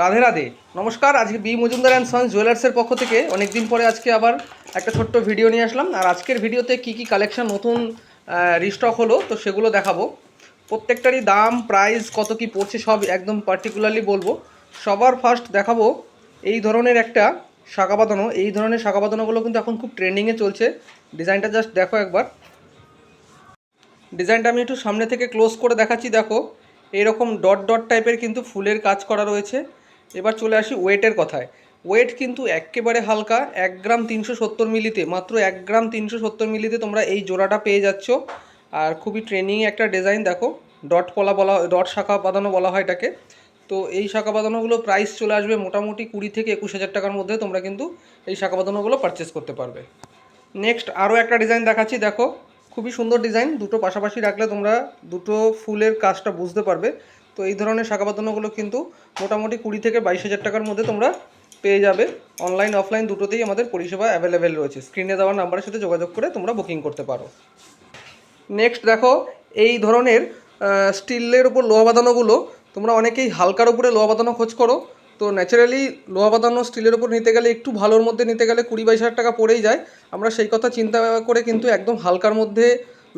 রাধে রাধে। নমস্কার, আজকে B Majumdar and sons জুয়েলার্সের পক্ষ থেকে। অনেক দিন পরে আজকে আবার একটা ছোট্ট ভিডিও নিয়ে আসলাম। আর আজকের ভিডিওতে কি কি কালেকশন নতুন রিস্টক হলো, তো সেগুলো দেখাবো। প্রত্যেকটারই দাম প্রাইস কত কি পড়ছে, সব একদম পার্টিকুলারলি বলব। সবার ফার্স্ট দেখাবো এই ধরনের একটা শাখা বাঁধানো এই ধরনের শাখা বাঁধানোগুলো কিন্তু এখন খুব ট্রেন্ডিংয়ে চলছে। ডিজাইনটা জাস্ট দেখো একবার। ডিজাইনটা আমি একটু সামনে থেকে ক্লোজ করে দেখাচ্ছি, দেখো। এইরকম ডট ডট টাইপের কিন্তু ফুলের কাজ করা রয়েছে। এবার চলে আসি ওয়েটের কথায়। ওয়েট কিন্তু একেবারে হালকা, এক গ্রাম তিনশো সত্তর মিলিতে, মাত্র এক গ্রাম তিনশো সত্তর মিলিতে তোমরা এই জোড়াটা পেয়ে যাচ্ছ। আর খুবই ট্রেনিং একটা ডিজাইন দেখো ডট পলা বলা ডট শাখা বাঁধানো বলা হয় এটাকে। তো এই শাখা বাঁধানোগুলো প্রাইস চলে আসবে মোটামুটি কুড়ি থেকে একুশ হাজার টাকার মধ্যে তোমরা কিন্তু এই শাখা বাঁধানোগুলো পারচেস করতে পারবে। নেক্সট আরও একটা ডিজাইন দেখাচ্ছি, দেখো, খুবই সুন্দর ডিজাইন দুটো পাশাপাশি রাখলে তোমরা দুটো ফুলের কাজটা বুঝতে পারবে। তো এই ধরনের শাখা বাঁধানোগুলো কিন্তু মোটামুটি কুড়ি থেকে বাইশ হাজার টাকার মধ্যে তোমরা পেয়ে যাবে। অনলাইন অফলাইন দুটোতেই আমাদের পরিষেবা অ্যাভেলেবেল রয়েছে। স্ক্রিনে দেওয়া নাম্বারের সাথে যোগাযোগ করে তোমরা বুকিং করতে পারো। নেক্সট দেখো, এই ধরনের স্টিলের উপর লোহা বাঁধানোগুলো তোমরা অনেকেই হালকার উপরে লোহা বাঁধানো খোঁজ করো। তো ন্যাচারালি লোহা বাঁধানো স্টিলের উপর নিতে গেলে একটু ভালোর মধ্যে নিতে গেলে কুড়ি বাইশ হাজার টাকা পড়েই যায়। আমরা সেই কথা চিন্তা করে কিন্তু একদম হালকার মধ্যে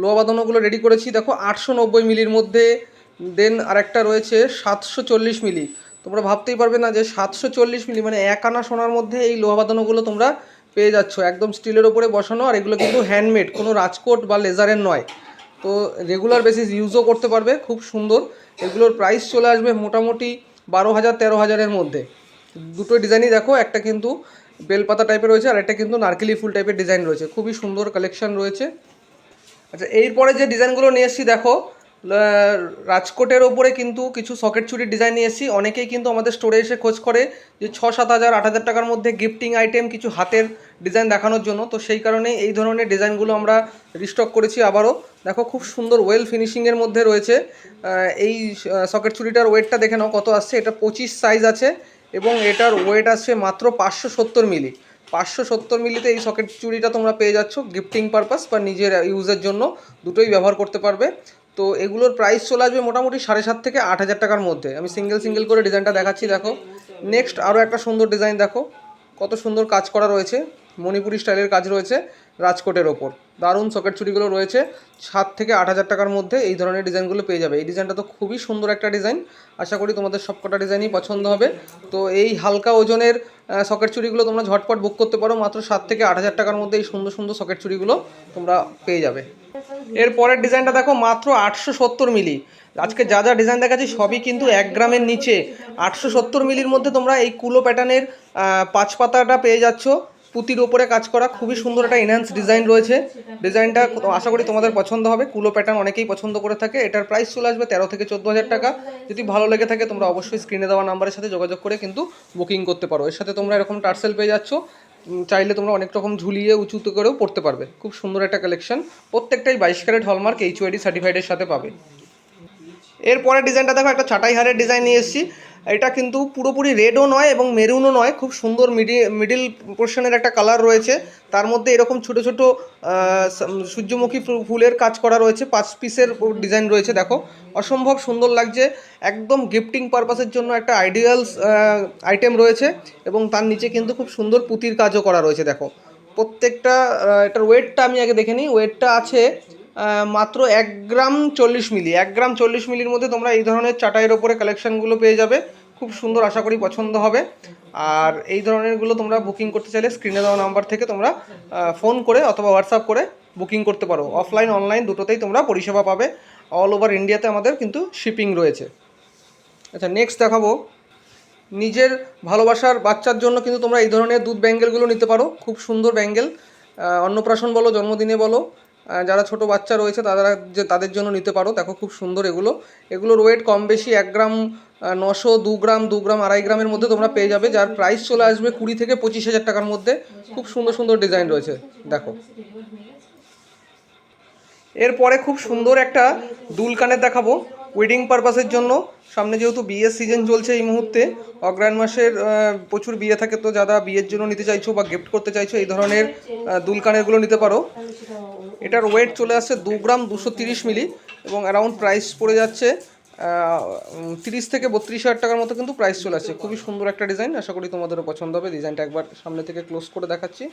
লোহা বাঁধানোগুলো রেডি করেছি। দেখো, আটশো নব্বই মিলির মধ্যে দেন আরেকটা রয়েছে সাতশো চল্লিশ মিলি। তোমরা ভাবতেই পারবে না যে সাতশো চল্লিশ মিলি মানে এক আনা সোনার মধ্যে এই লোহা বাঁধানোগুলো তোমরা পেয়ে যাচ্ছ। একদম স্টিলের ওপরে বসানো, আর এগুলো কিন্তু হ্যান্ডমেড কোনো রাজকোট বা লেজারের নয়। তো রেগুলার বেসিস ইউজও করতে পারবে, খুব সুন্দর। এগুলোর প্রাইস চলে আসবে মোটামুটি বারো হাজার, তেরো হাজারের মধ্যে। দুটো ডিজাইনই দেখো, একটা কিন্তু বেলপাতা টাইপের রয়েছে, আর একটা কিন্তু নারকেলি ফুল টাইপের ডিজাইন রয়েছে। খুবই সুন্দর কালেকশন রয়েছে। আচ্ছা এরপরে যে ডিজাইনগুলো নিয়ে এসেছি, দেখো রাজকোটের ওপরে কিন্তু কিছু সকেট চুরির ডিজাইন নিয়ে এসেছি। অনেকেই কিন্তু আমাদের স্টোরে এসে খোঁজ করে যে ছ সাত হাজার, আট হাজার টাকার মধ্যে গিফটিং আইটেম কিছু হাতের ডিজাইন দেখানোর জন্য। তো সেই কারণে এই ধরনের ডিজাইনগুলো আমরা রিস্টক করেছি আবারও। দেখো খুব সুন্দর ওয়েল ফিনিশিংয়ের মধ্যে রয়েছে। এই সকেট চুরিটার ওয়েটটা দেখে নাও কত আসছে। এটা পঁচিশ সাইজ আছে এবং এটার ওয়েট আসছে মাত্র পাঁচশো সত্তর মিলি পাঁচশো সত্তর মিলিতে এই সকেট চুড়িটা তোমরা পেয়ে যাচ্ছ গিফটিং পারপাস বা নিজের ইউজের জন্য। দুটোই ব্যবহার করতে পারবে। তো এগুলোর প্রাইস চলে আসবে মোটামুটি সাড়ে সাত থেকে আট হাজার টাকার মধ্যে। আমি সিঙ্গেল সিঙ্গেল করে ডিজাইনটা দেখাচ্ছি, দেখো। নেক্সট আরও একটা সুন্দর ডিজাইন দেখো। কত সুন্দর কাজ করা রয়েছে। মণিপুরি স্টাইলের কাজ রয়েছে রাজকোটের ওপর। দারুণ সকেট চুড়িগুলো রয়েছে। সাত থেকে আট হাজার টাকার মধ্যে এই ধরনের ডিজাইনগুলো পেয়ে যাবে। এই ডিজাইনটা তো খুবই সুন্দর একটা ডিজাইন আশা করি তোমাদের সবকটা ডিজাইনই পছন্দ হবে। তো এই হালকা ওজনের সকেট চুড়িগুলো তোমরা ঝটপট বুক করতে পারো। মাত্র সাত থেকে আট হাজার টাকার মধ্যে এই সুন্দর সুন্দর সকেট চুড়িগুলো তোমরা পেয়ে যাবে। এর পরের ডিজাইনটা দেখো মাত্র আটশো সত্তর মিলি। আজকে যা যা ডিজাইন দেখাচ্ছি সবই কিন্তু এক গ্রামের নিচে। আটশো সত্তর মিলির মধ্যে তোমরা এই কুলো প্যাটার্নের পাঁচ পাতাটা পেয়ে যাচ্ছ। পুঁতির ওপরে কাজ করা খুবই সুন্দর একটা এনহ্যান্স ডিজাইন রয়েছে। ডিজাইনটা আশা করি তোমাদের পছন্দ হবে। কুলো প্যাটার্ন অনেকেই পছন্দ করে থাকে। এটার প্রাইস চলে আসবে তেরো থেকে চোদ্দ হাজার টাকা। যদি ভালো লেগে থাকে তোমরা অবশ্যই স্ক্রিনে দেওয়া নাম্বারের সাথে যোগাযোগ করে কিন্তু বুকিং করতে পারো। এর সাথে তোমরা এরকম টার্সেল পেয়ে যাচ্ছ। চাইলে তোমরা অনেক রকম ঝুলিয়ে উঁচুতে করেও পড়তে পারবে। খুব সুন্দর একটা কালেকশন প্রত্যেকটাই বাইশ ক্যারেট হলমার্ক এইচ ওয়াইডি সার্টিফাইডের সাথে পাবে। এরপরে ডিজাইনটা দেখো, একটা ছাটাই হারের ডিজাইন নিয়ে এসেছি। এটা কিন্তু পুরোপুরি রেডও নয় এবং মেরুনও নয়, খুব সুন্দর মিডি, মিডিল পোর্শনের একটা কালার রয়েছে। তার মধ্যে এরকম ছোট ছোট সূর্যমুখী ফুলের কাজ করা রয়েছে, পাঁচ পিসের ডিজাইন রয়েছে, দেখো। অসম্ভব সুন্দর লাগছে, একদম গিফটিং পারপাসের জন্য একটা আইডিয়াল আইটেম রয়েছে এবং তার নিচে কিন্তু খুব সুন্দর পুঁতির কাজও করা রয়েছে, দেখো। প্রত্যেকটা এটার ওয়েটটা আমি আগে দেখে নিই ওয়েটটা আছে মাত্র এক গ্রাম চল্লিশ মিলি, এক গ্রাম চল্লিশ মিলির মধ্যে তোমরা এই ধরনের চাটাইয়ের ওপরে কালেকশনগুলো পেয়ে যাবে। খুব সুন্দর আশা করি পছন্দ হবে। আর এই ধরনেরগুলো তোমরা বুকিং করতে চাইলে স্ক্রিনে দেওয়া নাম্বার থেকে তোমরা ফোন করে অথবা হোয়াটসঅ্যাপ করে বুকিং করতে পারো। অফলাইন অনলাইন দুটোতেই তোমরা পরিষেবা পাবে। অল ওভার ইন্ডিয়াতে আমাদের কিন্তু শিপিং রয়েছে। আচ্ছা নেক্সট দেখাবো। নিজের ভালোবাসার বাচ্চার জন্য কিন্তু তোমরা এই ধরনের দুধ ব্যাঙ্গেলগুলো নিতে পারো। খুব সুন্দর ব্যাঙ্গেল। অন্নপ্রাশন বলো, জন্মদিনে বলো যারা ছোট বাচ্চা রয়েছে তারা যে তাদের জন্য নিতে পারো। দেখো খুব সুন্দর এগুলো। এগুলোর ওয়েট কম বেশি এক গ্রাম নশো দু গ্রাম দু গ্রাম আড়াই গ্রামের মধ্যে তোমরা পেয়ে যাবে। যার প্রাইস চলে আসবে কুড়ি থেকে পঁচিশ হাজার টাকার মধ্যে। খুব সুন্দর সুন্দর ডিজাইন রয়েছে। দেখো। এরপরে খুব সুন্দর একটা দুল কানের দেখাবো ওয়েডিং পারপাসের জন্য। সামনে যেহেতু বিয়ের সিজন চলছে এই মুহূর্তে অগ্রায়ণ মাসের প্রচুর বিয়ে থাকে। তো যারা বিয়ের জন্য নিতে চাইছো বা গিফট করতে চাইছো এই ধরনের আহ, দুল কানেরগুলো নিতে পারো। এটার ওয়েট চলে আসছে দু গ্রাম দুশো তিরিশ মিলি এবং অ্যারাউন্ড প্রাইস পড়ে যাচ্ছে তিরিশ থেকে বত্রিশ হাজার টাকার মতো কিন্তু প্রাইস চলে আসছে। খুবই সুন্দর একটা ডিজাইন আশা করি তোমাদেরও পছন্দ হবে। ডিজাইনটা একবার সামনে থেকে ক্লোজ করে দেখাচ্ছি।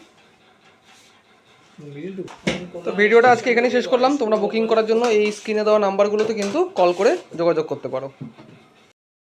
তো ভিডিওটা আজকে এখানেই শেষ করলাম। তোমরা বুকিং করার জন্য এই স্ক্রিনে দেওয়া নাম্বারগুলোতে কিন্তু কল করে যোগাযোগ করতে পারো।